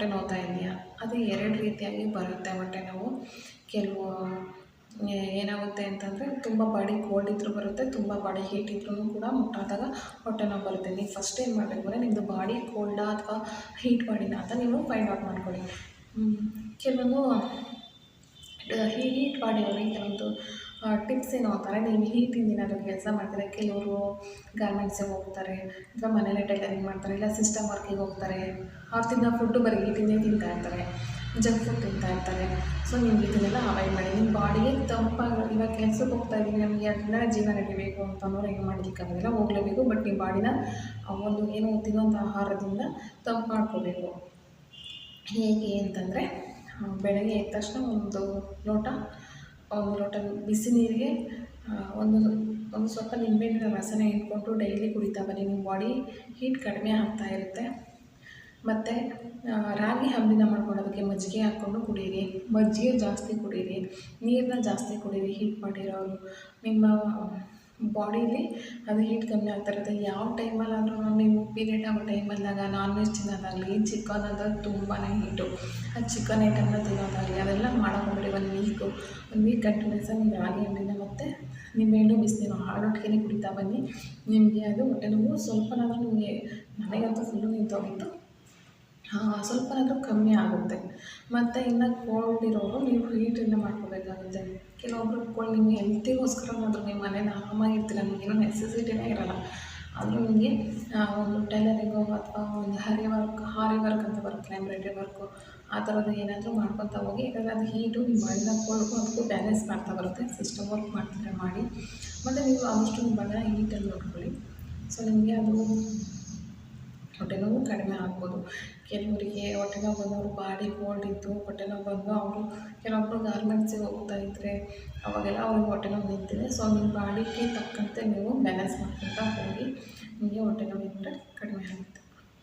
ಹೊಟ್ಟೆ ನೋವ್ತಾ ಇದೆಯಾ? ಅದು ಎರಡು ರೀತಿಯಾಗಿ ಬರುತ್ತೆ ಹೊಟ್ಟೆ ನೋವು. ಕೆಲವು ಏನಾಗುತ್ತೆ ಅಂತಂದರೆ ತುಂಬ ಬಾಡಿ ಕೋಲ್ಡ್ ಇದ್ದರೂ ಬರುತ್ತೆ, ತುಂಬ ಬಾಡಿ ಹೀಟ್ ಇದ್ರೂ ಕೂಡ ಮುಟ್ಟಾದಾಗ ಹೊಟ್ಟೆ ನೋವು ಬರುತ್ತೆ. ನೀವು ಫಸ್ಟ್ ಏನು ಮಾಡಬೇಕು ಅಂದರೆ ನಿಮ್ಮದು ಬಾಡಿ ಕೋಲ್ಡಾ ಅಥವಾ ಹೀಟ್ ಬಾಡಿನಾ ಅಂತ ನೀವು ಫೈಂಡ್ ಔಟ್ ಮಾಡ್ಕೊಳ್ಳಿ. ಕೆಲವೊಂದು ಹೀಟ್ ಬಾಡಿಯವ್ರಿಗೆ ಕೆಲವೊಂದು ಟಿಪ್ಸ್ ಏನು ಅಂತಾರೆ ನೀವು ಹೀಟಿಂದ ಏನಾದರೂ ಕೆಲಸ ಮಾಡ್ತಾರೆ? ಕೆಲವರು ಗಾರ್ಮೆಂಟ್ಸಿಗೆ ಹೋಗ್ತಾರೆ, ಅಥವಾ ಮನೇಲೇ ಟೈಲರಿಂಗ್ ಮಾಡ್ತಾರೆ, ಇಲ್ಲ ಸಿಸ್ಟಮ್ ವರ್ಕಿಗೆ ಹೋಗ್ತಾರೆ. ಅವ್ರು ತಿನ್ನೋ ಫುಡ್ಡು ಬರೀ ಹೀಟಿಂದೇ ತಿಂತಾ ಇರ್ತಾರೆ ಜಂಕ್ ಫುಡ್ ತಿಂತಾ ಇರ್ತಾರೆ. ಸೊ ನೀವು ಇದನ್ನೆಲ್ಲ ಅವಾಯ್ಡ್ ಮಾಡಿ. ನಿಮ್ಮ ಬಾಡಿಗೆ ತಂಪಾಗಿ ಇವಾಗ ಕೆಲಸಕ್ಕೆ ಹೋಗ್ತಾ ಇದ್ದೀನಿ, ನಮಗೆ ಅದನ್ನ ಜೀವನ ಅಂತ ಅನ್ನೋರು ಏನು ಮಾಡಲಿಕ್ಕಾಗೋದಿಲ್ಲ ಹೋಗಲೇಬೇಕು ಬಟ್ ನಿಮ್ಮ ಬಾಡಿನ ಆ ಒಂದು ಏನು ತಿನ್ನುವಂಥ ಆಹಾರದಿಂದ ತಂಪು ಮಾಡ್ಕೋಬೇಕು. ಹೇಗೆ ಅಂತಂದರೆ ಬೆಳಗ್ಗೆ ಎದ್ದ ತಕ್ಷಣ ಒಂದು ಲೋಟ ಲೋಟ ಬಿಸಿ ನೀರಿಗೆ ಒಂದು ಒಂದು ಸ್ವಲ್ಪ ನಿಂಬೆಹಣ್ಣಿನ ರಸನ ಇಟ್ಕೊಂಡು ಡೈಲಿ ಕುಡಿತಾ ಬನ್ನಿ. ನಿಮ್ಮ ಬಾಡಿ ಹೀಟ್ ಕಡಿಮೆ ಆಗ್ತಾ ಇರುತ್ತೆ. ಮತ್ತು ರಾಗಿ ಹಂಬಿನ ಮಾಡ್ಕೊಳ್ಳೋದಕ್ಕೆ ಮಜ್ಜಿಗೆ ಹಾಕ್ಕೊಂಡು ಕುಡೀರಿ. ಮಜ್ಜಿಗೆ ಜಾಸ್ತಿ ಕುಡೀರಿ. ನೀರನ್ನ ಜಾಸ್ತಿ ಕುಡೀರಿ ಹೀಟ್ ಮಾಡಿರೋರು. ನಿಮ್ಮ ಬಾಡೀಲಿ ಅದು ಹೀಟ್ ಕಮ್ಮಿ ಆಗ್ತಾ ಇರುತ್ತೆ. ಯಾವ ಟೈಮಲ್ಲಾದರೂ ನೀವು ಪೀರಿಯಡ್ ಆಗೋ ಟೈಮಲ್ಲಾಗ ನಾನ್ ವೆಜ್ ತಿನ್ನೋದಾಗಲಿ ಚಿಕನ್ ಅದು ತುಂಬಾ ಹೀಟು ಆ ಚಿಕನ್ ಐಟಮ್ನ ತಿನ್ನೋದಾಗಲಿ, ಅದೆಲ್ಲ ಮಾಡೋಕ್ಕೋಗ್ಬೇಡಿ ಒಂದು ವೀಕ್ ಟು ಡೇಸ ನೀವು ರಾಗಿ ಹಣ್ಣಿನ ಮತ್ತು. ನಿಂಬೆಹಣ್ಣು ಬಿಸಿನೀರು ಹಾಳೊಟ್ಟಿಗೆ ಕುಡಿತಾ ಬನ್ನಿ. ನಿಮಗೆ ಅದು ಹೊಟ್ಟೆ ನೋವು ಸ್ವಲ್ಪನಾದರೂ ನಿಮಗೆ ನನಗಂತೂ ಫುಲ್ಲು ನಿಂತೋಗಿತ್ತು ಸ್ವಲ್ಪನಾದರೂ ಕಮ್ಮಿ ಆಗುತ್ತೆ. ಮತ್ತು ಇನ್ನು ಕೋಲ್ಡ್ ಇರೋರು ನೀವು ಹೀಟನ್ನು ಮಾಡ್ಕೋಬೇಕಾಗುತ್ತೆ. ಕೆಲವೊಬ್ರು ಕೋಲ್ಡ್ ನಿಮಗೆ ಮಾತ್ರ ನಿಮ್ಮ ಮನೇಲಿ ಆರಾಮಾಗಿರ್ತೀರ ನಿಮಗೇನೋ ನೆಸೆಸಿಟಿನೇ ಇರೋಲ್ಲ. ಆದರೂ ನಿಮಗೆ ಒಂದು ಟೈಲರಿಂಗು ಅಥವಾ ಒಂದು ಹರಿ ವರ್ಕ್, ಹಾರಿ ವರ್ಕ್ ಅಂತ ಬರುತ್ತೆ, ಎಂಬ್ರಾಯ್ಡ್ರಿ ವರ್ಕು, ಆ ಥರದ್ದು ಏನಾದರೂ ಮಾಡ್ಕೊತಾ ಹೋಗಿ ಯಾಕಂದರೆ ಅದು ಹೀಟು ನೀವು ಮಾಡಿದ ಕೋಲ್ಡ್ಗೂ ಅದಕ್ಕೂ ಬ್ಯಾಲೆನ್ಸ್ ಮಾಡ್ತಾ ಬರುತ್ತೆ ಸಿಸ್ಟಮ್ ವರ್ಕ್ ಮಾಡ್ತಿದ್ರೆ ಮಾಡಿ. ಮತ್ತು ನೀವು ಆದಷ್ಟು ಬಣ್ಣ ಹೀಟಲ್ಲಿ ನೋಡ್ಕೊಳ್ಳಿ. ಸೊ ನಿಮಗೆ ಅದು ಹೊಟ್ಟೆ ನೋವು ಕಡಿಮೆ ಆಗ್ಬೋದು. ಕೆಲವರಿಗೆ ಹೊಟ್ಟೆ ನೋವು ಬಂದವರು ಬಾಡಿ ಕೋಲ್ಡ್ ಇದ್ದು ಹೊಟ್ಟೆ ನೋವು ಬಂದು ಅವರು ಕೆಲವೊಬ್ಬರು ಗಾರ್ಮೆಂಟ್ಸಿಗೆ ಹೋಗ್ತಾ ಇದ್ದರೆ ಅವಾಗೆಲ್ಲ ಅವ್ರಿಗೆ ಹೊಟ್ಟೆ ನೋವು ನಿಂತಿದೆ. ಸೊ ನಿಮ್ಮ ಬಾಡಿಗೆ ತಕ್ಕಂತೆ ನೀವು ಬ್ಯಾಲೆನ್ಸ್ ಮಾಡ್ಕೊತಾ ಹೋಗಿ, ನಿಮಗೆ ಹೊಟ್ಟೆ ನೋವು ಇದ್ದರೆ